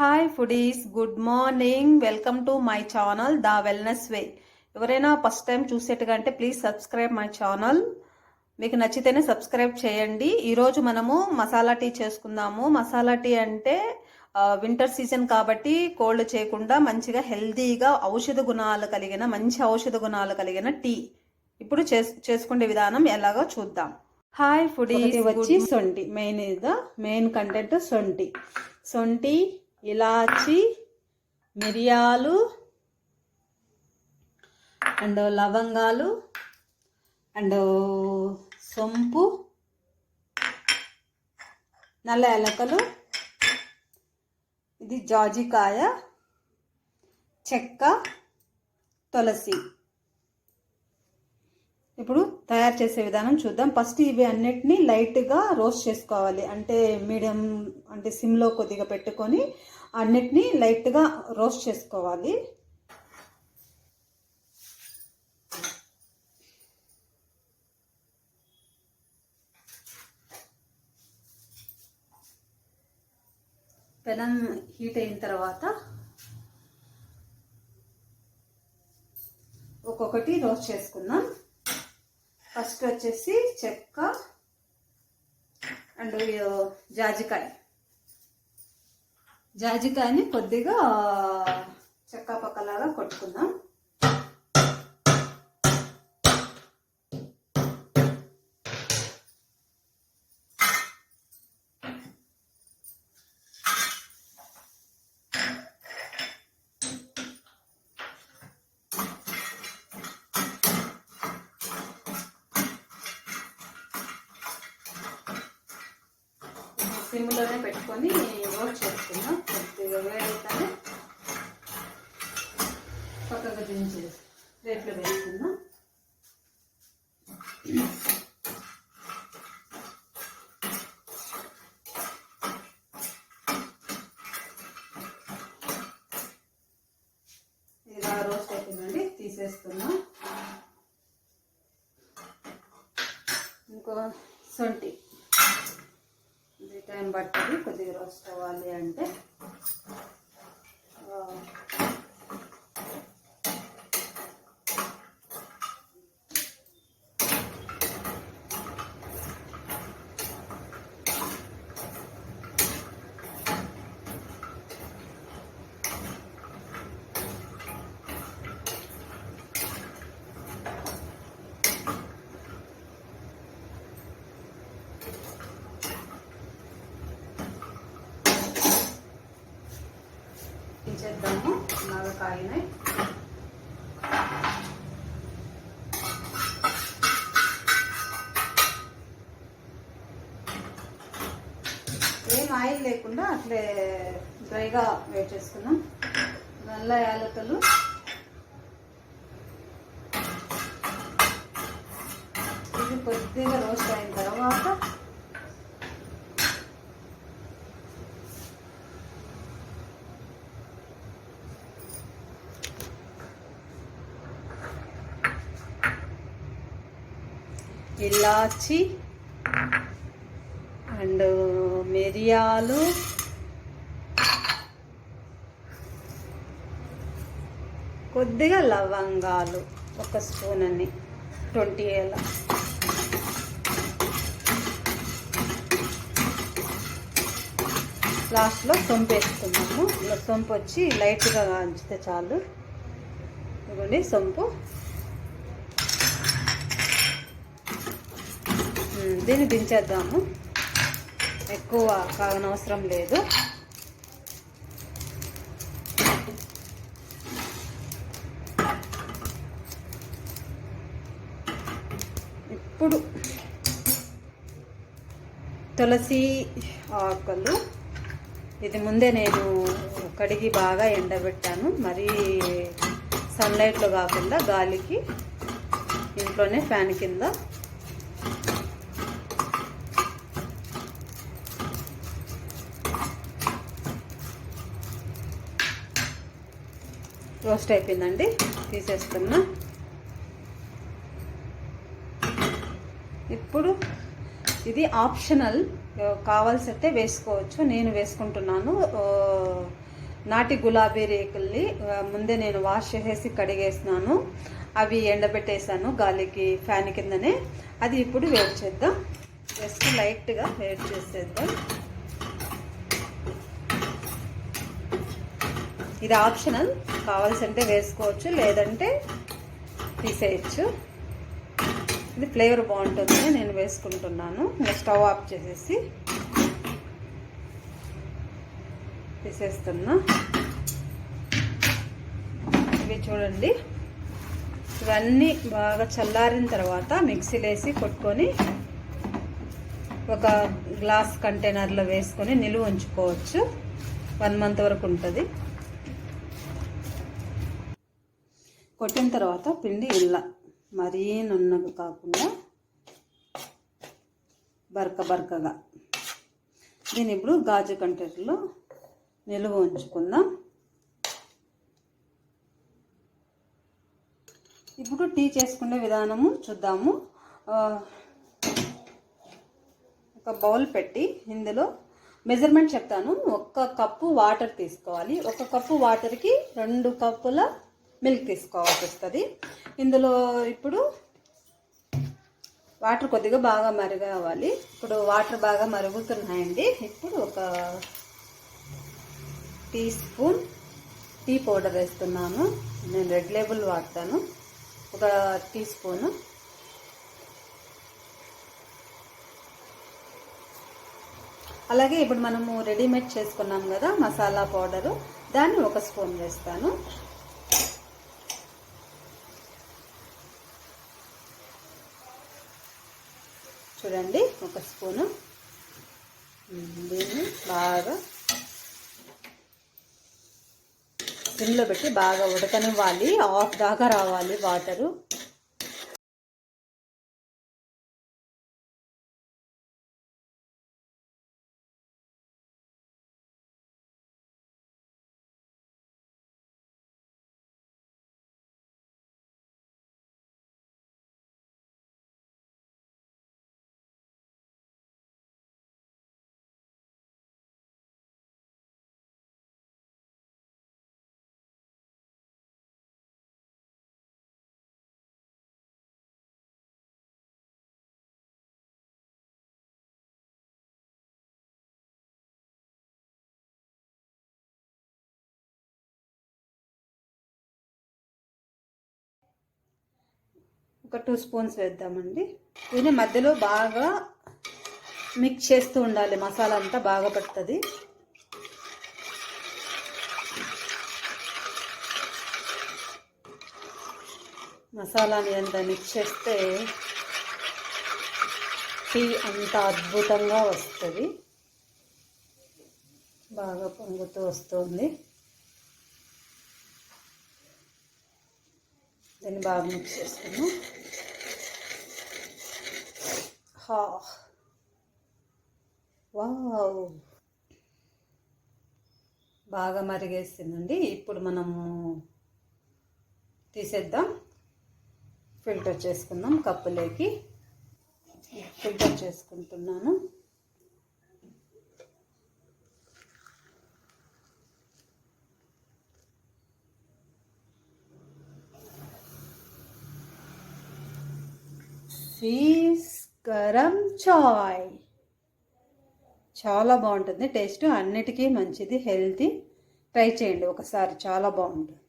Hi foodies good morning welcome to my channel the wellness way ఎవరైనా first time చూసేట్టుగా అంటే please subscribe my channel మీకు నచ్చితేనే subscribe చేయండి. ఈరోజు మనము మసాలా టీ చేసుకుందాము. మసాలా టీ అంటే వింటర్ సీజన్ కాబట్టి కోల్డ్ చేయకుండా మంచిగా హెల్తీగా ఔషధ గుణాలు కలిగిన మంచి ఔషధ గుణాలు కలిగిన టీ. ఇప్పుడు చేస్ చేసుకునే విధానం ఎలాగో చూద్దాం. హాయ్ ఫుడీ వచ్చి సొంటి మెయిన్ ఇదా మెయిన్ కంటెంట్ సొంటి. సొంటి ఇలాచి మిరియాలు అండ్ లవంగాలు అండ్ సొంపు నల్ల ఎలకలు ఇది జాజికాయ చెక్క తులసి. ఇప్పుడు తయారు చేసే విధానం చూద్దాం. ఫస్ట్ ఇవి అన్నిటినీ లైట్గా రోస్ట్ చేసుకోవాలి. అంటే మీడియం అంటే సిమ్లో కొద్దిగా పెట్టుకొని అన్నిటినీ లైట్గా రోస్ట్ చేసుకోవాలి. పెనం హీట్ అయిన తర్వాత ఒక్కొక్కటి రోస్ట్ చేసుకుందాం. ఫస్ట్ వచ్చేసి చెక్క అండ్ జాజికాయ. జాజికాయని కొద్దిగా చెక్క పక్కలాగా కొట్టుకుందాం. సిమ్లోనే పెట్టుకొని రోస్ట్ చేసుకున్నాం కొద్దిగా వేడైతేనే పక్కకు దించేసి రేట్లో వేసుకుందాం ఇలా రోస్ట్ అయిపోయిందండి తీసేస్తున్నాం. ఇంకో సొంటి. పడుతుంది కొద్దిగా రోస్ట్ అవ్వాలి అంటే బాగా కాగినాయి ఏం ఆయిల్ లేకుండా అట్లే డ్రైగా వేట్ చేసుకున్నాం నల్ల యాలకులు. ఇది కొద్దిగా రోస్ట్ అయిన తర్వాత ఇలాచి అండ్ మిరియాలు. కొద్దిగా లవంగాలు ఒక స్పూన్ అని ట్వంటీ ఎలా లాస్ట్లో సొంపు వేసుకున్నాము ఇలా సొంపు వచ్చి లైట్గా కాంచితే చాలు. ఇవ్వండి సొంపు. దీన్ని దించేద్దాము. ఎక్కువ కాగనవసరం లేదు. ఇప్పుడు తులసి ఆకులు. ఇది ముందే నేను కడిగి బాగా ఎండబెట్టాను. మరీ సన్లైట్లో కాకుండా గాలికి ఇంట్లోనే ఫ్యాన్ కింద రోస్ట్ అయిపోయిందండి. తీసేస్తున్నా. ఇప్పుడు ఇది ఆప్షనల్. కావాల్సి అయితే వేసుకోవచ్చు. నేను వేసుకుంటున్నాను. నాటి గులాబీ రేకుల్ని ముందే నేను వాష్ చేసేసి కడిగేసినాను అవి ఎండబెట్టేసాను గాలికి ఫ్యాన్ కిందనే. అది ఇప్పుడు వేడి చేద్దాం. జస్ట్ లైట్గా వేడి చేసేద్దాం. ఇది ఆప్షనల్. కావాల్సింటే వేసుకోవచ్చు లేదంటే తీసేయచ్చు. ఇది ఫ్లేవర్ బాగుంటుంది నేను వేసుకుంటున్నాను. ఇంకా స్టవ్ ఆఫ్ చేసేసి తీసేస్తున్నా. ఇవి చూడండి. ఇవన్నీ బాగా చల్లారిన తర్వాత మిక్సీలో వేసి కొట్టుకొని ఒక గ్లాస్ కంటైనర్లో వేసుకొని నిలువ ఉంచుకోవచ్చు. వన్ మంత్ వరకు ఉంటుంది. కొట్టిన తర్వాత పిండి ఇలా మరీ నున్నగా కాకుండా బరక బరకగా. దీన్ని ఇప్పుడు గాజు కంటెంట్లో నిలువ ఉంచుకుందాం. ఇప్పుడు టీ చేసుకునే విధానము చూద్దాము. ఒక బౌల్ పెట్టి ఇందులో మెజర్మెంట్ చెప్తాను. ఒక్క కప్పు వాటర్ తీసుకోవాలి. ఒక కప్పు వాటర్కి రెండు కప్పుల మిల్క్ తీసుకోవాల్సి వస్తుంది ఇందులో ఇప్పుడు వాటర్ కొద్దిగా బాగా మరగవాలి. ఇప్పుడు వాటర్ బాగా మరుగుతున్నాయండి. ఇప్పుడు ఒక టీ స్పూన్ టీ పౌడర్ వేస్తున్నాను. నేను రెడ్ లేబుల్ వాడతాను. ఒక టీ స్పూను. అలాగే ఇప్పుడు మనము రెడీమేడ్ చేసుకున్నాం కదా మసాలా పౌడరు. దాన్ని ఒక స్పూన్ వేస్తాను. చూడండి ఒక స్పూను. దీన్ని బాగా సిమ్లో పెట్టి బాగా ఉడకనివ్వాలి. ఆఫ్ దాకా రావాలి వాటరు. ఒక టూ స్పూన్స్ వేద్దామండి. దీన్ని మధ్యలో బాగా మిక్స్ చేస్తూ ఉండాలి. మసాలా అంతా బాగా పడుతుంది. మసాలాని అంతా మిక్స్ చేస్తే టీ అంత అద్భుతంగా వస్తుంది. బాగా పొంగుతూ వస్తుంది. దీన్ని బాగా మిక్స్ చేసుకున్నాం హా వావ్ బాగా మరిగేసిందండి. ఇప్పుడు మనము తీసేద్దాం. ఫిల్టర్ చేసుకుందాం కప్పులోకి. ఫిల్టర్ చేసుకుంటున్నాను. సీస్ గరం చాయ్. చాలా బాగుంటుంది. టేస్ట్ అన్నిటికీ మంచిది హెల్తీ. ట్రై చేయండి ఒకసారి. చాలా బాగుంటుంది.